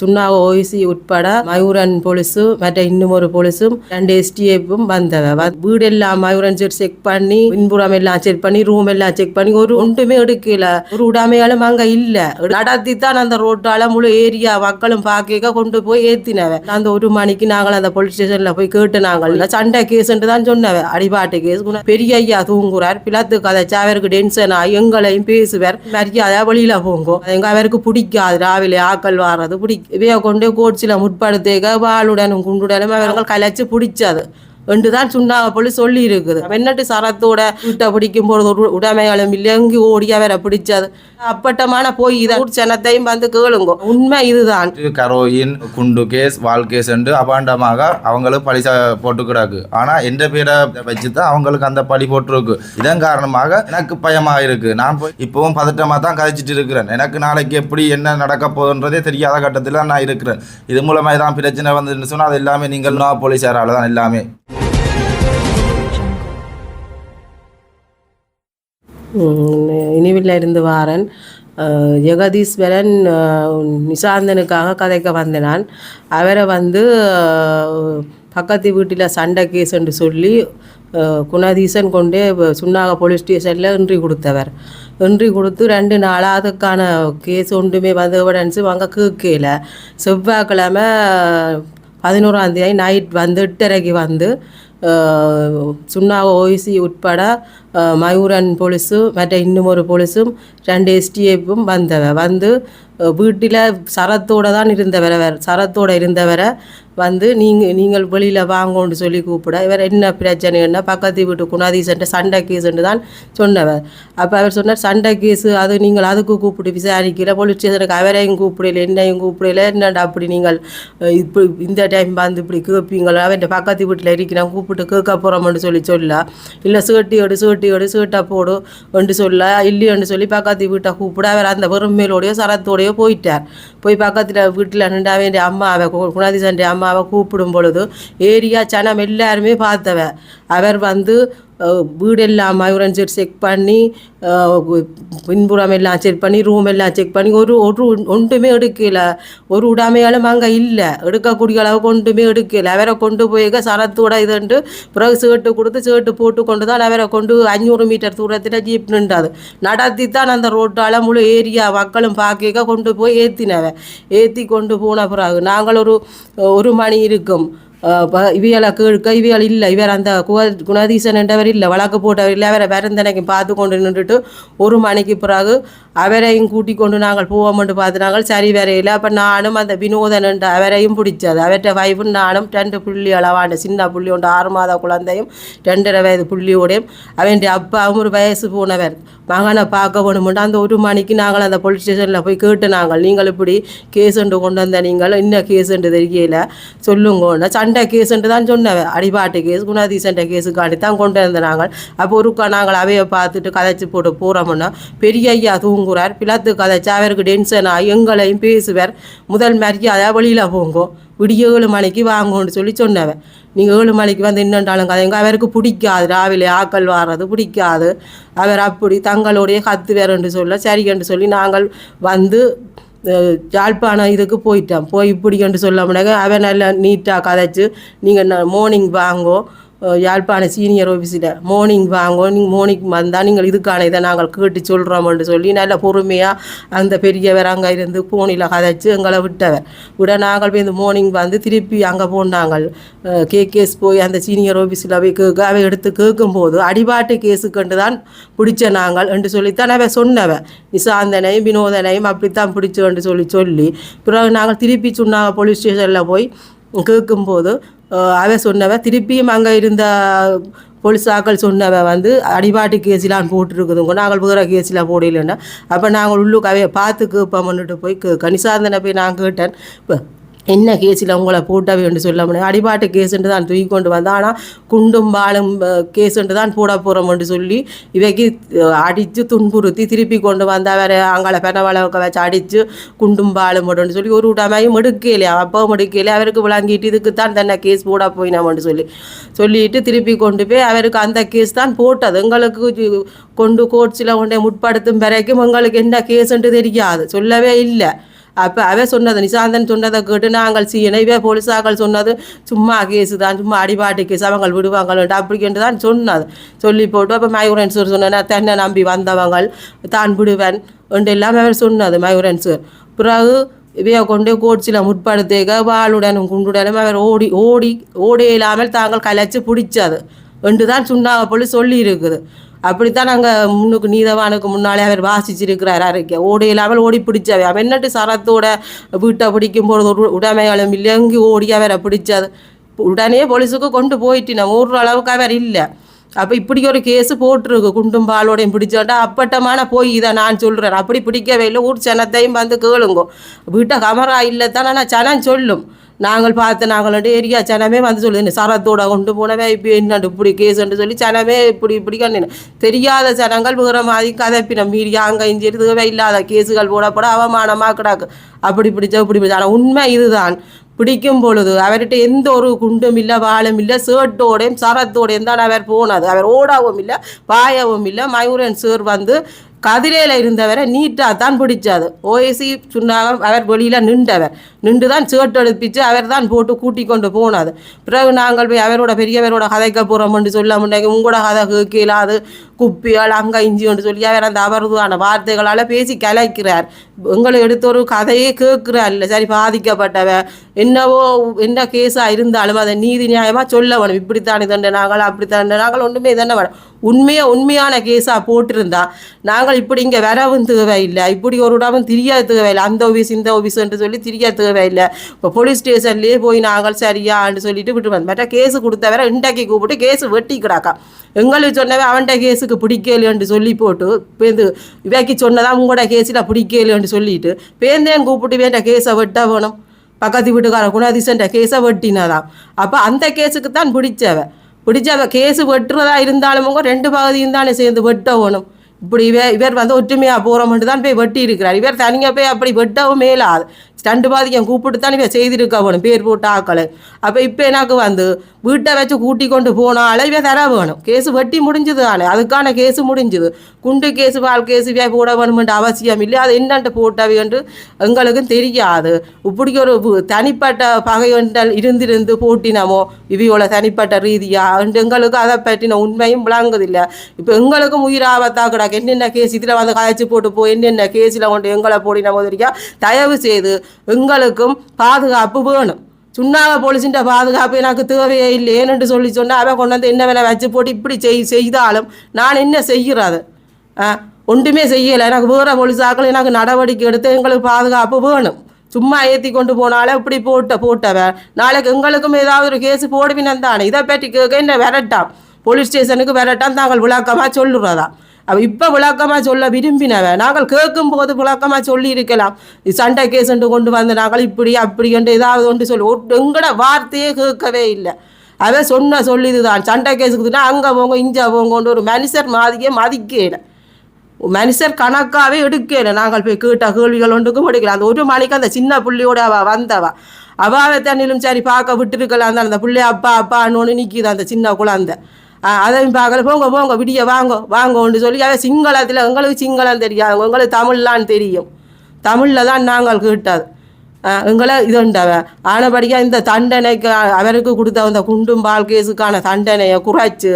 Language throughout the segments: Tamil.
சுண்ணாவ ஓய்சி உட்பட மயூரன் போலீஸு மற்ற இன்னும் ஒரு போலீஸும் ரெண்டு எஸ்டிஎஃப்பும் வந்தவ. வீடெல்லாம் மயூரன் செக் பண்ணி பின்புறம் எல்லாம் செக் பண்ணி ரூம் எல்லாம் செக் பண்ணி ஒரு ஒன்றுமே எடுக்கல. ஒரு உடாமையாலும் அங்க இல்ல. நடத்தி தான் அந்த ரோட்டால முழு ஏரியா மக்களும் பாக்க கொண்டு போய் ஏத்தினவ. அந்த ஒரு மணிக்கு நாங்கள் அந்த போலீஸ் ஸ்டேஷன்ல போய் கேட்டு நாங்கள் சண்டை கேஸ்ன்ட்டு தான் சொன்னவ. அடிபாட்டு கேஸ் பெரிய ஐயா தூங்குறார். பிளத்து கதைச்சு அவருக்கு டென்ஷன் ஆகி எங்களையும் பேசுவார். மரியாதை வெளியில போங்கோ. எங்க அவருக்கு பிடிக்காது. ராவிலே ஆக்கள் வாடுறது பிடிக்கும் இவைய கொண்டு கோட்சில முற்படுத்தேக வாளுடனும் குண்டுடனும் அவர்கள் கலைச்சு பிடிச்சது என்றுதான் தான் போல சொல்லி இருக்குது வெண்ணட்டு சரத்தோட வீட்டை பிடிக்கும் போது ஒரு உடைமைகளும் இல்லைங்கி ஓடியா வேற பிடிச்சது. அப்பட்டமான போய் இதை சனத்தையும் வந்து கேளுங்க. உண்மை இதுதான். கரோயின் குண்டு கேஸ் வால் கேஸ் என்று அபாண்டமாக அவங்களுக்கு பழி ச- போட்டு கிடக்கு. ஆனா எந்த பேரை வச்சு தான் அவங்களுக்கு அந்த பழி போட்டிருக்கு. இதன் காரணமாக எனக்கு பயமா இருக்கு. நான் போய் இப்பவும் பதட்டமா தான் கதைச்சிட்டு இருக்கிறேன். எனக்கு நாளைக்கு எப்படி என்ன நடக்க போகுதுன்றதே தெரியாத கட்டத்தில் நான் இருக்கிறேன். இது மூலமாக தான் பிரச்சனை வந்துன்னு சொன்னால் அது எல்லாமே நீங்கள் போலீஸாரால தான் எல்லாமே. நினைவில் இருந்து வாரன். ஜெகதீஸ்வரன் நிசாந்தனுக்காக கதைக்க வந்தனான். அவரை வந்து பக்கத்து வீட்டில் சண்டை கேஸ் என்று சொல்லி குணதீசன் கொண்டே சுன்னாக போலீஸ் ஸ்டேஷனில் என்ட்ரி கொடுத்தவர். என்ட்ரி கொடுத்து ரெண்டு நாளாக அதுக்கான கேஸ் ஒன்றுமே வந்து எவிடன்ஸு வாங்க கேட்கல. செவ்வாய்க்கிழமை பதினோராந்தேதி நைட் வந்து எட்டரைக்கு வந்து அஹ், சுண்ணாவ ஓய்சி உட்பட மயூரன் போலீஸும் மற்ற இன்னும் ஒரு போலீஸும் ரெண்டு எஸ்டிஎஃப்பும் வந்தவ வந்து வீட்டில் சரத்தோட தான் இருந்தவரை வேறு சரத்தோடு இருந்தவரை வந்து நீங்கள் நீங்கள் வெளியில் வாங்கோன்னு சொல்லி கூப்பிட இவர் என்ன பிரச்சனைன்னா பக்கத்து வீட்டு குணாதீசன்ட்ட சண்டை கேஸுன்னு தான் சொன்னவர். அப்போ அவர் சொன்னார் சண்டை கேஸு அது நீங்கள் அதுக்கு கூப்பிட்டு விசாரிக்கல போலீஸ் ஸ்டேஷனுக்கு அவரையும் கூப்பிடல என்னையும் கூப்பிடல என்னடா அப்படி நீங்கள் இப்படி இந்த டைம் வந்து இப்படி கேட்பீங்களா அவன் பக்கத்து வீட்டில் இருக்கிறான் கூப்பிட்டு கேட்க போகிறோம்னு சொல்லி சொல்ல இல்லை சேட்டியோடு சேட்டியோடு சேட்டை போடு என்று சொல்ல இல்லையோன்னு சொல்லி பக்கத்து வீட்டை கூப்பிட அவர் அந்த வெறுமையிலோடையோ சரத்தோடையோ போயிட்டார் போய் பக்கத்தில் வீட்டில் நின்று அவன் அம்மாவை குணாதிசன் அம்மாவை கூப்பிடும் பொழுது ஏரியா சனம் எல்லாருமே பார்த்தவ அவர் வந்து வீடெல்லாம் மயூரன் செக் பண்ணி பின்புறம் எல்லாம் செக் பண்ணி ரூம் எல்லாம் செக் பண்ணி ஒரு ஒரு ஒன்றுமே எடுக்கல ஒரு உடாமையாலும் அங்கே இல்லை எடுக்கக்கூடிய அளவுக்கு ஒன்றுமே எடுக்கல அவரை கொண்டு போய் சரத்தோட இதுண்டு பிறகு சேட்டு கொடுத்து சேட்டு போட்டு கொண்டு தான் அவரை கொண்டு அஞ்சூறு மீட்டர் தூரத்தில் ஜீப் நின்றாது நடத்தி தான் அந்த ரோட்டால் முழு ஏரியா மக்களும் பார்க்க கொண்டு போய் ஏற்றினவ ஏற்றி கொண்டு போன பிறகு நாங்கள் ஒரு ஒரு மணி இருக்கும் இவியலை கேட்க இவியல் இல்லை இவர் அந்த குவ குணாதீசன் என்றவர் இல்லை வழக்கு போட்டவர் இல்லை அவரை வேறந்தனைக்கு பார்த்து கொண்டு நின்றுட்டு ஒரு மணிக்கு பிறகு அவரையும் கூட்டி கொண்டு நாங்கள் போவோம்னு பார்த்து நாங்கள் சரி வரையில் அப்போ நானும் அந்த வினோதன் என்ற அவரையும் பிடிச்சது. அவர்கிட்ட வைஃபும் நானும் ரெண்டு புள்ளி அளவாண்ட சின்ன புள்ளி உண்டு ஆறு மாத குழந்தையும் ரெண்டரை வயது புள்ளியோடையும். அவன் அப்பாவும் ஒரு வயசு போனவர். மகனை பார்க்க வேணுமெண்டு அந்த ஒரு மணிக்கு நாங்கள் அந்த போலீஸ் ஸ்டேஷனில் போய் கேட்டு நாங்கள் நீங்கள் இப்படி கேஸுண்டு கொண்டு வந்த நீங்கள் இன்னும் கேஸுண்டு தெரியல. சொல்லுங்க சண்டை கேஸுண்டு தான் சொன்னவர். அடிபாட்டு கேஸ் குணாதீசண்ட கேஸுக்காண்டி தான் கொண்டு வந்த நாங்கள் அப்போ ஒருக்கா நாங்கள் அவையை பார்த்துட்டு கதைச்சி போட்டு போகிறோம்னா பெரிய ஐயா தூங்குறார் பிளத்து கதைச்சு அவருக்கு டென்ஷன் ஆகி எங்களையும் பேசுவார். முதல் மரியாதை வெளியில் போங்கோ. விடிய ஏழு மணிக்கு வாங்கோன்னு சொல்லி சொன்னவன் நீங்கள் ஏழு மணிக்கு வந்து இன்னொன்றாலும் கதைங்க அவருக்கு பிடிக்காது. ராவிலே ஆக்கள் வாடுறது பிடிக்காது. அவர் அப்படி தங்களுடைய கத்து வேறென்று சொல்ல சரி என்று சொல்லி நாங்கள் வந்து அஹ், யாழ்ப்பாணம் இதுக்கு போயிட்டோம். போய் இப்படி என்று சொல்ல முடியாது. அவன் நல்லா நீட்டாக கதைச்சு நீங்கள் மார்னிங் வாங்கோ. யாழ்ப்பாண சீனியர் ஆஃபீஸில் மார்னிங் வாங்க நீங்கள் மார்னிங் வந்தால் நீங்கள் இதுக்கான இதை நாங்கள் கேட்டு சொல்கிறோம்னு சொல்லி நல்ல பொறுமையாக அந்த பெரியவர் அங்கே இருந்து ஃபோனில் கதைச்சு எங்களை விட்டவர். விட நாங்கள் போய் இந்த மார்னிங் வந்து திருப்பி அங்கே போனாங்கள். கேகேஸ் போய் அந்த சீனியர் ஆஃபீஸில் போய் கேட்க அவை எடுத்து கேட்கும்போது அடிபாட்டு கேஸுக்கண்டு தான் பிடிச்ச நாங்கள் என்று சொல்லித்தான் அவ சொன்னவன் நிசாந்தனையும் வினோதனையும் அப்படித்தான் பிடிச்சோன்னு சொல்லி சொல்லி பிறகு நாங்கள் திருப்பி சொன்னாங்க போலீஸ் ஸ்டேஷனில் போய் கேட்கும்போது அவ சொன்னவ திருப்பியும் அங்கே இருந்த போலீஸாக்கள் சொன்னவ வந்து அடிபாட்டு கேஸிலாம் போட்டிருக்குதுங்க. நாங்கள் வேறு கேஸில் போடலைன்னா. அப்போ நாங்கள் உள்ளுக்கு அவைய பார்த்து கேட்போம்னுட்டு போய் கே போய் நான் கேட்டேன். இப்போ என்ன கேஸில் உங்களை போட்டவே என்று சொல்ல முடியும்? அடிபாட்டு கேஸுன்ட்டு தான் தூக்கி கொண்டு வந்தேன் ஆனால் குண்டும் பாலும் கேஸுன்ட்டு தான் போட போகிறோம்னு சொல்லி இவைக்கு அடித்து துன்புறுத்தி திருப்பி கொண்டு வந்தால் அவரை அங்கால பெனவளவுக்கு வச்சு அடித்து குண்டும் பாலும் போடணும்னு சொல்லி ஒரு விடாமையும் எடுக்கலையா? அப்போ எடுக்கலையே? அவருக்கு விளங்கிட்டு இதுக்கு தான் தன்னை கேஸ் போட போயினோம்னு சொல்லி. சொல்லிட்டு திருப்பி கொண்டு போய் அவருக்கு அந்த கேஸ் தான் போட்டது. எங்களுக்கு கொண்டு கோர்ட்ஸில் கொண்டே முற்படுத்தும் வரைக்கும் எங்களுக்கு என்ன கேஸுன்ட்டு தெரியாது. சொல்லவே இல்லை. அப்போ அவ சொன்னது நிசாந்தன் சொன்னதை கேட்டு நாங்கள் செய்யணும் இவே போலீஸாக்கள் சொன்னது சும்மா கேஸு தான் சும்மா அடிபாட்டு கேஸ் அவங்க விடுவாங்கள்ட்டு அப்படின்ட்டு தான் சொன்னது. சொல்லி போட்டு அப்போ மயூரன் சார் சொன்னா தன்னை நம்பி வந்தவங்கள் தான் விடுவேன் என்று எல்லாம் அவர் சொன்னது மயூரன் சார் பிறகு இவைய கொண்டு கோட்சியில் முற்படுத்தேக வாளுடனும் குண்டுடனும் அவர் ஓடி ஓடி ஓடி இல்லாமல் தாங்கள் கலைச்சு பிடிச்சது. என்று தான் சொன்னாங்க போல சொல்லி இருக்குது. அப்படித்தான் நாங்கள் முன்னுக்கு நீதவானுக்கு முன்னாலே அவர் வாசிச்சிருக்கிறார். அறிக்கை ஓடி இல்லாமல் ஓடி பிடிச்சவை அவன் என்னட்டு சரத்தோட வீட்டை பிடிக்கும் போது ஒரு உடைமைகளும் இல்லைங்கி ஓடி அவரை பிடிச்சது. உடனே போலீஸுக்கு கொண்டு போயிட்டின ஊர் அளவுக்கு அவர் இல்லை. அப்போ இப்படி ஒரு கேஸ் போட்டிருக்கு. குண்டும் பாலோடையும் பிடிச்சோட்டா அப்பட்டமான போய் இதை நான் சொல்கிறேன் அப்படி பிடிக்கவே இல்லை. ஊர் சனத்தையும் வந்து கேளுங்கோ. வீட்டை கமரா இல்லை தானே ஆனால் சனம் சொல்லும். நாங்கள் பார்த்து நாங்கள் ஏரியா சனமே வந்து சொல்லுது சரத்தோட கொண்டு போனவே இப்போ என்னண்டு இப்படி கேஸுன்னு சொல்லி சனமே இப்படி இப்படி கண்டின. தெரியாத சனங்கள் வேற மாதிரி கதைப்பின. மீடியா அங்கே இஞ்சி இல்லாத கேஸுகள் போடப்பட அவமானமாக கிடக்கு அப்படி பிடிச்சா இப்படி பிடிச்சா ஆனால் உண்மை இதுதான். பிடிக்கும் பொழுது அவர்கிட்ட எந்த ஒரு குண்டும் இல்லை வாழும் இல்லை சேட்டோடையும் சரத்தோடையும் தான் அவர் போனது. அவர் ஓடவும் இல்லை பாயவும் இல்லை. மயூரன் சேர் வந்து கதிரையில் இருந்தவரை நீட்டாக தான் பிடிச்சாது ஓஎசி சொன்னாங்க அவர் வெளியில் நின்றவர். நின்று தான் சேட்டு எடுப்பிச்சு அவர் தான் போட்டு கூட்டி கொண்டு போனது பிறகு நாங்கள் போய் அவரோட பெரியவரோட கதைக்க போகிறோம்னு சொல்ல முன்னாங்க உங்களோட கதை கேட்கலாது. குப்பியால் அங்கே இஞ்சின்னு சொல்லி அவர் அந்த அவரதுவான வார்த்தைகளால் பேசி கலைக்கிறார். எங்களை எடுத்த ஒரு கதையே கேட்கிறார் இல்லை சரி பாதிக்கப்பட்டவ என்னவோ என்ன கேஸாக இருந்தாலும் அதை நீதி நியாயமாக சொல்ல வேணும். இப்படித்தான் இதண்ட நாங்கள் அப்படித்தான் நாங்கள் ஒன்றுமே இதென்ன வேணும். உண்மையாக உண்மையான கேஸாக போட்டிருந்தா நாங்கள் இப்படி இங்கே வரவும் இல்லை இப்படி ஒரு இடமும் தேவை இல்லை அந்த ஆஃபீஸ் இந்த ஆஃபீஸ்ன்ட்டு சொல்லி தெரியாது தேவை இல்லை இப்போ போலீஸ் ஸ்டேஷன்லேயே போய் நாங்கள் சரியான்னு சொல்லிட்டு விட்டு வந்து மற்ற கேஸு கொடுத்தவரை இன்றைக்கு கூப்பிட்டு கேஸு வெட்டி கிடாக்கா எங்களுக்கு சொன்னவே அவன்கிட்ட கேஸுக்கு பிடிக்கலன்னு சொல்லி போட்டு பேந்து இவைக்கு சொன்னதான் உங்களோட கேஸில் பிடிக்கலன்னு சொல்லிட்டு பேந்தேன் கூப்பிட்டு வேண்ட கேஸை வெட்ட வேணும். பக்கத்து வீட்டுக்கார குணாதிசன்ற கேஸை வெட்டினாதான் அப்போ அந்த கேஸுக்கு தான் பிடிச்சவன். பிடிச்சவ கேஸு வெட்டுறதா இருந்தாலும் ரெண்டு பகுதியும் தானே சேர்ந்து வெட்டவணும் இப்படி இவர் இவர் வந்து ஒற்றுமையாக போகிறோம்ட்டு தான் போய் வெட்டி இருக்கிறார் இவர் தனியாக போய் அப்படி வெட்டவும் மேலாது ரெண்டு பாதிக்கம் கூப்பிட்டு தான் இவன் செய்திருக்க வேணும் பேர் போட்டு ஆக்களை அப்போ இப்போ எனக்கு வந்து வீட்டை வச்சு கூட்டி கொண்டு போனால இவன் தர வேணும் கேஸு வெட்டி முடிஞ்சது ஆளு அதுக்கான கேஸு முடிஞ்சுது குண்டு கேஸு பால் கேஸு இவன் போட வேணுமென்ற அவசியம் இல்லை அது என்னன்ட்டு போட்டவை என்று எங்களுக்கும் தெரியாது இப்படி ஒரு தனிப்பட்ட பகை இருந்திருந்து போட்டினமோ இவையோட தனிப்பட்ட ரீதியாக எங்களுக்கு அதை பற்றின உண்மையும் விளங்குதில்லை இப்போ எங்களுக்கும் உயிர் கிடக்கு என்னென்ன கேஸ் இதில் வந்து காய்ச்சி போட்டு போ என்னென்ன கேஸில் கொண்டு எங்களை போடின தெரியா தயவு செய்து எங்களுக்கும் பாதுகாப்பு வேணும். சுண்ணாக போலீஸின் பாதுகாப்பு எனக்கு தேவையே இல்லை. ஏன்னு சொல்லி சொன்னால் அவன் கொண்டு வந்து என்ன வேலை வச்சு போட்டு இப்படி செய் செய்தாலும் நான் என்ன செய்கிறது? ஆ ஒன்றுமே செய்யலை. எனக்கு வேறு போலீஸாக்கள் எனக்கு நடவடிக்கை எடுத்து எங்களுக்கு பாதுகாப்பு வேணும். சும்மா ஏற்றி கொண்டு போனாலே இப்படி போட்ட போட்டவன். நாளைக்கு எங்களுக்கும் ஏதாவது ஒரு கேஸ் போடுவினந்தானே இதை பற்றி கேட்க என்ன விரட்டான் போலீஸ் ஸ்டேஷனுக்கு விரட்டான் தாங்கள் விளக்கமாக சொல்லுறதா? அவள் இப்போ விளக்கமாக சொல்ல விரும்பினவன் நாங்கள் கேட்கும் போது விளக்கமாக சொல்லி இருக்கலாம் இது சண்டை கேஸ்ன்ட்டு கொண்டு வந்த நாங்கள் இப்படி அப்படி என்று ஏதாவது ஒன்று சொல்லி. எங்கட வார்த்தையே கேட்கவே இல்லை. அவன் சொன்ன சொல்லிதுதான். சண்டை கேஸுக்கு அங்கே போங்க இங்கே போங்கன்னு ஒரு மனுஷர் மாதிரியே மதிக்கல. மனுஷர் கணக்காகவே எடுக்கல. நாங்கள் போய் கேட்ட கேள்விகள் ஒன்றுக்கும் எடுக்கல. அந்த ஒரு மணிக்கு அந்த சின்ன புள்ளியோட அவ வந்தவா. அவாவை தண்ணிலும் சரி பார்க்க விட்டுருக்கலாம். அந்த பிள்ளை அப்பா அப்பான்னு ஒன்று நிற்கிது அந்த சின்ன குழந்தை. அதையும் பார்க்கல போங்க போங்க விடிய வாங்கோ வாங்கோன்னு சொல்லி அதை சிங்களத்தில் எங்களுக்கு சிங்களம் தெரியாது. உங்களுக்கு தமிழ்லான்னு தெரியும். தமிழில் தான் நாங்கள் கேட்டது. எங்களை இதுண்டவ. ஆனபடியாக இந்த தண்டனைக்கு அவருக்கு கொடுத்த அந்த குண்டும் பால் கேஸுக்கான தண்டனையை குறைச்சு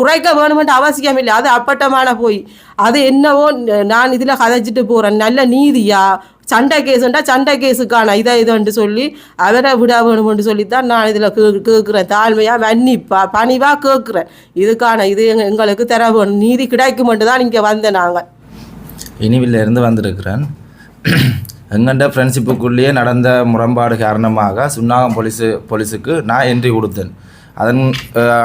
குறைக்க வேணுமென்ற அவசியம் இல்லை. அது அப்பட்டமான போய். அது என்னவோ நான் இதில் கதைச்சிட்டு போகிறேன் நல்ல நீதியா? சண்டை கேஸுண்டா சண்டை கேஸுக்கான இதை இதுன்ட்டு சொல்லி அவரை விட வேணுமென்று சொல்லித்தான் நான் இதில் கே கேட்குறேன். தாழ்மையாக வன்னிப்பா பணிவாக கேட்குறேன். இதுக்கான இது எங்களுக்கு தர வேணும். நீதி கிடைக்குமென்று தான் இங்கே வந்தேன் நாங்கள். இனிவில்ல இருந்து வந்திருக்கிறேன். எங்கண்ட ஃப்ரெண்ட்ஷிப்புக்குள்ளேயே நடந்த முரண்பாடு காரணமாக சுன்னாகம் போலீஸு போலீஸுக்கு நான் என்ட்ரி கொடுத்தேன். அதன்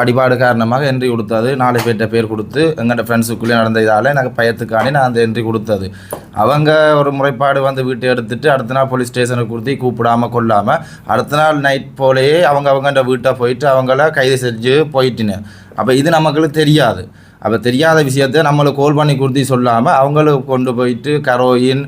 அடிபாடு காரணமாக என்ட்ரி கொடுத்தது. நாலு பேர்கிட்ட பேர் கொடுத்து எங்கள்கிட்ட ஃப்ரெண்ட்ஸுக்குள்ளே நடந்த இதால் எனக்கு பயத்துக்காண்டி நான் அந்த என்ட்ரி கொடுத்தது. அவங்க ஒரு முறைப்பாடு வந்து வீட்டை எடுத்துட்டு அடுத்த நாள் போலீஸ் ஸ்டேஷனுக்கு கொடுத்து கூப்பிடாம கொள்ளாமல் அடுத்த நாள் நைட் போலேயே அவங்க அவங்கள்ட்ட வீட்டை போயிட்டு அவங்கள கைது செஞ்சு போயிட்டினேன். அப்போ இது நமக்கு தெரியாது. அப்போ தெரியாத விஷயத்த நம்மளுக்கு கோல் பண்ணி கொடுத்து சொல்லாமல் அவங்களுக்கு கொண்டு போயிட்டு கரோயின்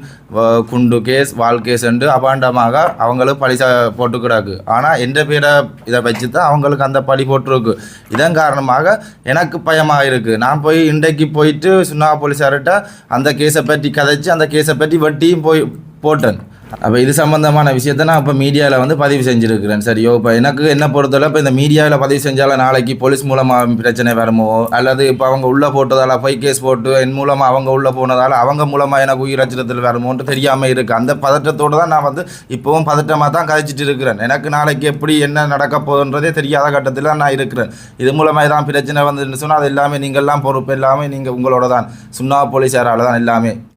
குண்டு கேஸ் வால் கேஸ்ன்ட்டு அபாண்டமாக அவங்களுக்கு பழி ச- போட்டு கிடக்கு ஆனால் எந்த பேரை இதை வச்சு தான் அவங்களுக்கு அந்த பழி போட்டிருக்கு. இதன் காரணமாக எனக்கு பயமாக இருக்குது நான் போய் இன்றைக்கு போயிட்டு சுண்ணா போலீஸார்கிட்ட அந்த கேஸை பற்றி கதைச்சி அந்த கேஸை பற்றி வட்டியும் போய் போட்டேன். அப்போ இது சம்பந்தமான விஷயத்தை நான் இப்போ மீடியாவில் வந்து பதிவு செஞ்சுருக்கிறேன். சரியோ இப்போ எனக்கு என்ன பொறுத்தவரை இப்போ இந்த மீடியாவில் பதிவு செஞ்சாலும் நாளைக்கு போலீஸ் மூலமாக பிரச்சனை வருமோ? அல்லது இப்போ அவங்க உள்ளே போட்டதால் போய் கேஸ் போட்டு என் மூலமாக அவங்க உள்ளே போனதால் அவங்க மூலமாக எனக்கு உயிர் அச்சுறுத்தல் வருமோன்ட்டு தெரியாமல் இருக்குது அந்த பதற்றத்தோடு தான் நான் வந்து இப்போவும் பதட்டமாக தான் கதைச்சிட்டு இருக்கிறேன். எனக்கு நாளைக்கு எப்படி என்ன நடக்க போகுன்றதே தெரியாத கட்டத்தில் தான் நான் இருக்கிறேன். இது மூலமாக தான் பிரச்சனை வந்துன்னு சொன்னால் அது எல்லாமே நீங்கள்லாம் பொறுப்பு எல்லாமே நீங்கள் உங்களோட தான் சுண்ணா போலீஸாரால் தான் எல்லாமே.